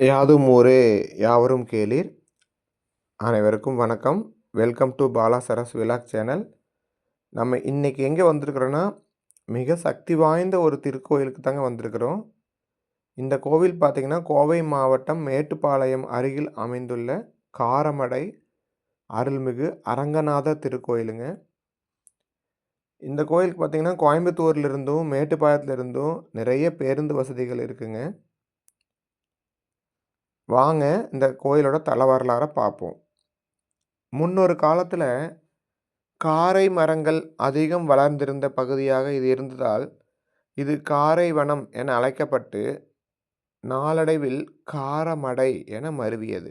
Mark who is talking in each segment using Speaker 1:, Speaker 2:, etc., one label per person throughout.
Speaker 1: யாதும் ஊரே யாவரும் கேளீர். அனைவருக்கும் வணக்கம். Welcome to Bala Saras vlog channel நம்ம இன்றைக்கி எங்கே வந்திருக்கிறோன்னா மிக சக்தி வாய்ந்த ஒரு திருக்கோயிலுக்கு தாங்க வந்திருக்கிறோம். இந்த கோவில் பார்த்திங்கன்னா கோவை மாவட்டம் மேட்டுப்பாளையம் அருகில் அமைந்துள்ள காரமடை அருள்மிகு அரங்கநாத திருக்கோயிலுங்க. இந்த கோயிலுக்கு பார்த்திங்கன்னா கோயம்புத்தூர்லேருந்தும் மேட்டுப்பாளையத்துலேருந்தும் நிறைய பேருந்து வசதிகள் இருக்குங்க. வாங்க இந்த கோயிலோட தல வரலாறை பார்ப்போம் முன்னொரு காலத்தில் காரை மரங்கள் அதிகம் வளர்ந்திருந்த பகுதியாக இது இருந்ததால் இது காரை வனம் என அழைக்கப்பட்டு நாளடைவில் காரமடை என மருவியது.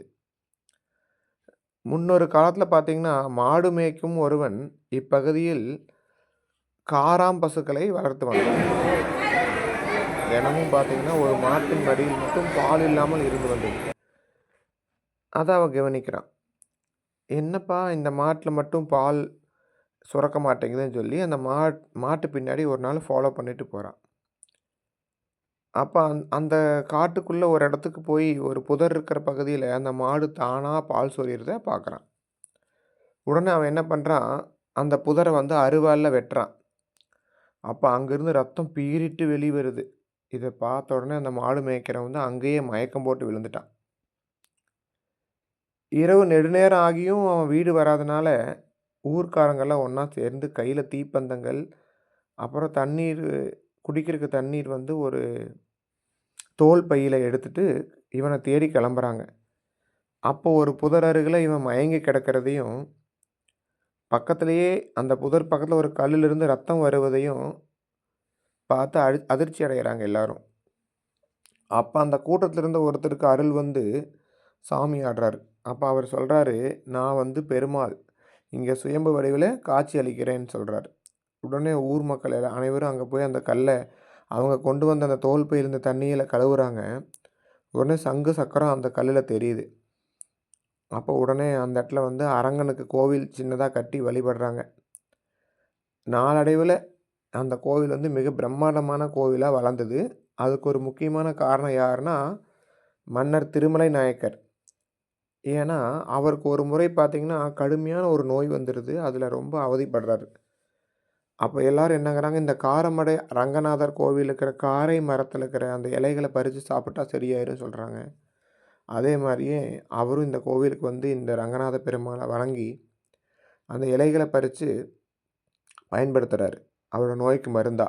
Speaker 1: முன்னொரு காலத்தில் பார்த்தீங்கன்னா மாடு மேய்க்கும் ஒருவன் இப்பகுதியில் காராம் பசுக்களை வளர்த்து வந்தான். தினமும் பார்த்தீங்கன்னா ஒரு மாட்டின் மடியில் மட்டும் பால் இல்லாமல் இருந்து வந்தது அதை அவன் கவனிக்கிறான். என்னப்பா இந்த மாட்டில் மட்டும் பால் சுரக்க மாட்டேங்குதுன்னு சொல்லி அந்த மா மாட்டு பின்னாடி ஒரு நாள் ஃபாலோ பண்ணிட்டு போகிறான் அப்போ அந் அந்த காட்டுக்குள்ளே ஒரு இடத்துக்கு போய் ஒரு புதர் இருக்கிற பகுதியில் அந்த மாடு தானாக பால் சொரியிறத பார்க்குறான் உடனே அவன் என்ன பண்ணுறான் அந்த புதரை வந்து அருவாலில் வெட்டுறான். அப்போ அங்கேருந்து ரத்தம் பீறிட்டு வெளியே வருது. இதை பார்த்த உடனே அந்த மாடு மேய்க்கிறவன் வந்து அங்கேயே மயக்கம் போட்டு விழுந்துட்டான். இரவு நெடுநேரம் ஆகியும் அவன் வீடு வராதனால ஊர்க்காரங்கெல்லாம் ஒன்றா சேர்ந்து கையில் தீப்பந்தங்கள் அப்புறம் தண்ணீர் குடிக்கிறதுக்கு தண்ணீர் வந்து ஒரு தோல் பையில் எடுத்துகிட்டு இவனை தேடி கிளம்புறாங்க. அப்போ ஒரு புதர் அருகில் இவன் மயங்கி கிடக்கிறதையும் பக்கத்துலேயே அந்த புதர் பக்கத்தில் ஒரு கல்லிலிருந்து ரத்தம் வருவதையும் பார்த்து அழி அதிர்ச்சி அடைகிறாங்க எல்லாரும். அப்போ அந்த கூட்டத்திலிருந்து ஒருத்தருக்கு அருள் வந்து சாமி ஆடுறாரு. அப்போ அவர் சொல்கிறாரு நான் வந்து பெருமாள். இங்கே சுயம்பு வடிவில் காட்சி அளிக்கிறேன்னு சொல்கிறார் உடனே ஊர் மக்கள் எல்லாம் அனைவரும் அங்கே போய் அந்த கல்லை அவங்க கொண்டு வந்த அந்த தோல் போய் இருந்த தண்ணியில் கழுவுறாங்க. உடனே சங்கு சக்கரம் அந்த கல்லில் தெரியுது. அப்போ உடனே அந்த இடத்துல வந்து அரங்கனுக்கு கோவில் சின்னதாக கட்டி வழிபடுறாங்க. நாளடைவில் அந்த கோவில் வந்து மிக பிரம்மாண்டமான கோவிலாக வளர்ந்தது. அதுக்கு ஒரு முக்கியமான காரணம் யாருன்னா மன்னர் திருமலை நாயக்கர். ஏன்னா அவருக்கு ஒரு முறை பார்த்திங்கன்னா கடுமையான ஒரு நோய் வந்துடுது அதில் ரொம்ப அவதிப்படுறாரு. அப்போ எல்லோரும் என்னங்கிறாங்க இந்த காரமடை ரங்கநாதர் கோவில் இருக்கிற காரை மரத்தில் இருக்கிற அந்த இலைகளை பறித்து சாப்பிட்டா சரியாயிரும் சொல்கிறாங்க அதே மாதிரியே அவரும் இந்த கோவிலுக்கு வந்து இந்த ரங்கநாத பெருமாளை வணங்கி அந்த இலைகளை பறித்து பயன்படுத்துகிறாரு அவரோட நோய்க்கு மருந்தா.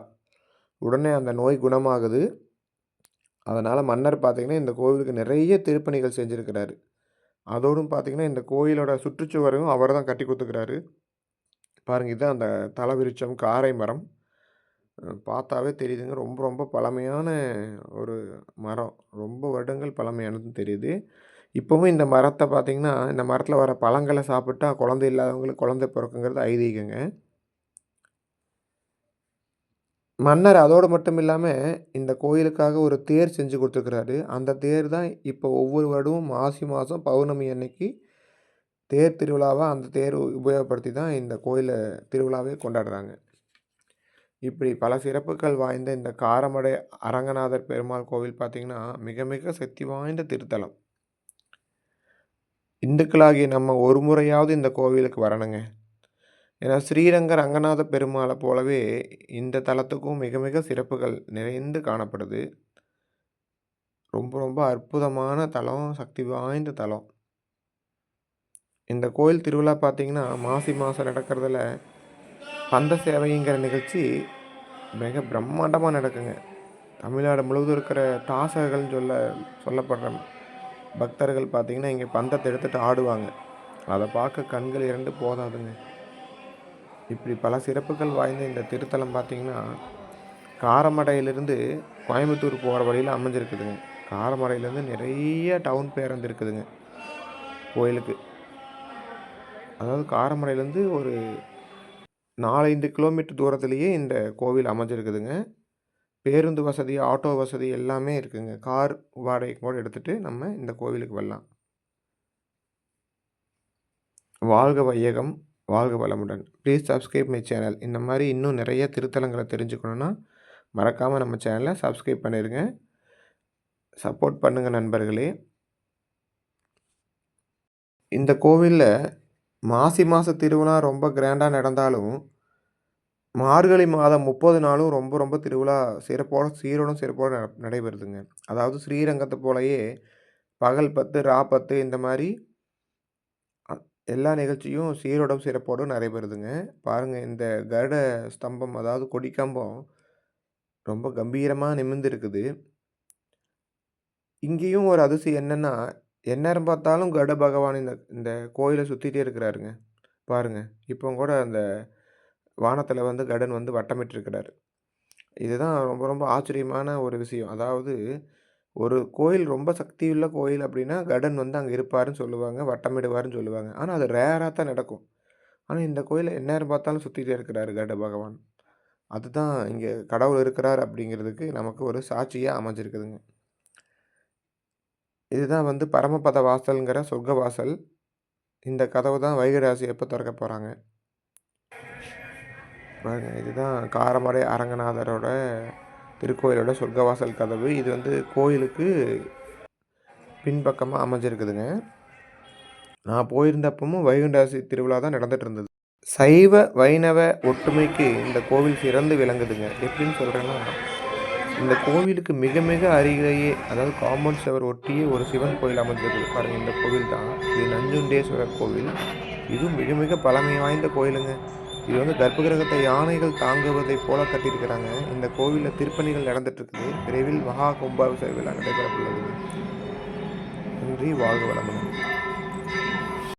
Speaker 1: உடனே அந்த நோய் குணமாகுது. அதனால் மன்னர் பார்த்திங்கன்னா இந்த கோவிலுக்கு நிறைய திருப்பணிகள் செஞ்சுருக்கிறாரு. அதோடும் பார்த்திங்கன்னா இந்த கோயிலோட சுற்றுச்சுவரையும் அவர் தான் கட்டி கொடுத்துக்கிறாரு. பாருங்கள் இதுதான் அந்த தலவிருச்சம் காரை மரம். பார்த்தாவே தெரியுதுங்க. ரொம்ப ரொம்ப பழமையான ஒரு மரம். ரொம்ப வருடங்கள் பழமையானதுன்னு தெரியுது. இப்போவும் இந்த மரத்தை பார்த்திங்கன்னா இந்த மரத்தில் வர பழங்களை சாப்பிட்டா குழந்தை இல்லாதவங்களுக்கு குழந்தை பிறக்குங்கிறது ஐதீகங்க. மன்னர் அதோடு மட்டும் இல்லாமல் இந்த கோயிலுக்காக ஒரு தேர் செஞ்சு கொடுத்துருக்குறாரு. அந்த தேர் தான் இப்போ ஒவ்வொரு வருடமும் மாசி மாதம் பௌர்ணமி அன்னைக்கு தேர் திருவிழாவாக அந்த தேர் உபயோகப்படுத்தி தான் இந்த கோயிலை திருவிழாவே கொண்டாடுறாங்க. இப்படி பல சிறப்புகள் வாய்ந்த இந்த காரமடை அரங்கநாதர் பெருமாள் கோவில் பார்த்திங்கன்னா மிக மிக சக்தி வாய்ந்த திருத்தலம். இந்துக்களாகிய நம்ம ஒரு முறையாவது இந்த கோவிலுக்கு வரணுங்க. ஏன்னா ஸ்ரீரங்க ரங்கநாத பெருமாளை போலவே இந்த தலத்துக்கும் மிக மிக சிறப்புகள் நிறைந்து காணப்படுது. ரொம்ப ரொம்ப அற்புதமான தலம் சக்தி வாய்ந்த தலம். இந்த கோயில் திருவிழா பார்த்திங்கன்னா மாசி மாதம் நடக்கிறதுல பந்த சேவைங்கிற நிகழ்ச்சி மிக பிரம்மாண்டமாக நடக்குங்க. தமிழ்நாடு முழுவதும் இருக்கிற தாசகர்கள்னு சொல்ல சொல்லப்படுற பக்தர்கள் பார்த்திங்கன்னா இங்கே பந்தத்தை எடுத்துகிட்டு ஆடுவாங்க. அதை பார்க்க கண்கள் இரண்டு போதாதுங்க. இப்படி பல சிறப்புகள் வாய்ந்த இந்த திருத்தலம் பார்த்திங்கன்னா காரமடையிலிருந்து கோயம்புத்தூர் போகிற வழியில் அமைஞ்சிருக்குதுங்க. காரமடையிலேருந்து நிறைய டவுன் பேருந்து இருக்குதுங்க கோயிலுக்கு. அதாவது காரமடையிலேருந்து ஒரு நாலஞ்சு கிலோமீட்டர் தூரத்துலேயே இந்த கோவில் அமைஞ்சிருக்குதுங்க. பேருந்து வசதி ஆட்டோ வசதி எல்லாமே இருக்குதுங்க கார் வாடகை கூட எடுத்துகிட்டு நம்ம இந்த கோவிலுக்கு வரலாம். வாழ்க வையகம். வாழ்க வளமுடன் ப்ளீஸ் சப்ஸ்கிரைப் மை சேனல் இந்த மாதிரி இன்னும் நிறைய திருத்தலங்களை தெரிஞ்சுக்கணுன்னா மறக்காமல் நம்ம சேனலை சப்ஸ்கிரைப் பண்ணிடுங்க சப்போர்ட் பண்ணுங்கள் நண்பர்களே. இந்த கோவிலில் மாசி மாத திருவிழா ரொம்ப கிராண்டாக நடந்தாலும், மார்கழி மாதம் 30 நாளும் ரொம்ப ரொம்ப திருவிழா சிறப்போட சீரோடும் சிறப்போட நடைபெறுதுங்க. அதாவது ஸ்ரீரங்கத்தை போலயே பகல் 10, ரா 10 இந்த மாதிரி எல்லா நிகழ்ச்சியும் சீரோடும் சிறப்போடும் நடைபெறுதுங்க. பாருங்கள் இந்த கருட ஸ்தம்பம் அதாவது கொடிக்கம்பம் ரொம்ப கம்பீரமாக நிமிர்ந்து இருக்குது. இங்கேயும் ஒரு அதிசயம் என்னன்னா, எந்நேரம் பார்த்தாலும் கருட பகவான் இந்த இந்த கோயிலை சுற்றிட்டே இருக்கிறாருங்க. பாருங்க. இப்போ கூட அந்த வானத்தில் வந்து கடன் வந்து வட்டமிட்டுருக்கிறாரு. இதுதான் ரொம்ப ரொம்ப ஆச்சரியமான ஒரு விஷயம். அதாவது ஒரு கோயில் ரொம்ப சக்தியுள்ள கோயில் அப்படின்னா கடன் வந்து அங்கே இருப்பாருன்னு சொல்லுவாங்க. வட்டமிடுவாருன்னு சொல்லுவாங்க. ஆனால் அது ரேராக தான் நடக்கும். ஆனால் இந்த கோயிலை எந்நேரம் பார்த்தாலும் சுற்றிட்டே இருக்கிறாரு கட பகவான். அதுதான் இங்கே கடவுள் இருக்கிறார் அப்படிங்கிறதுக்கு நமக்கு ஒரு சாட்சியாக அமைஞ்சிருக்குதுங்க. இதுதான் வந்து பரமபத வாசல்ங்கிற சொர்க்க வாசல். இந்த கதவு தான் வைகராசி எப்போ திறக்க போகிறாங்க பாருங்க இதுதான் காரமடை அரங்கநாதரோட திருக்கோயிலோட சொர்க்கவாசல் கதவு. இது வந்து கோயிலுக்கு பின்பக்கமாக அமைஞ்சிருக்குதுங்க. நான் போயிருந்தப்பவும் வைகுண்டாசி திருவிழா தான் நடந்துகிட்டு இருந்தது. சைவ, வைணவ ஒற்றுமைக்கு இந்த கோவில் சிறந்து விளங்குதுங்க. எப்படின்னு சொல்கிறேன்னா இந்த கோவிலுக்கு மிக மிக அருகிலேயே அதாவது காம்பவுண்ட் சுவர் ஒட்டியே ஒரு சிவன் கோயில் அமைஞ்சிருக்கு. பாருங்க இந்த கோவில் தான். இது நஞ்சுண்டேஸ்வரர் கோவில். இதுவும் மிக மிக பழமை வாய்ந்த கோயிலுங்க. இது வந்து கர்ப்பகிரகத்தை யானைகள் தாங்குவதைப் போல கட்டியிருக்கிறாங்க. இந்த கோவில்ல திருப்பணிகள் நடந்துட்டு இருக்குது. விரைவில் மகா கும்பாபிஷேக விழா நடைபெற உள்ளது. நன்றி வாழ்க வளமுடன்.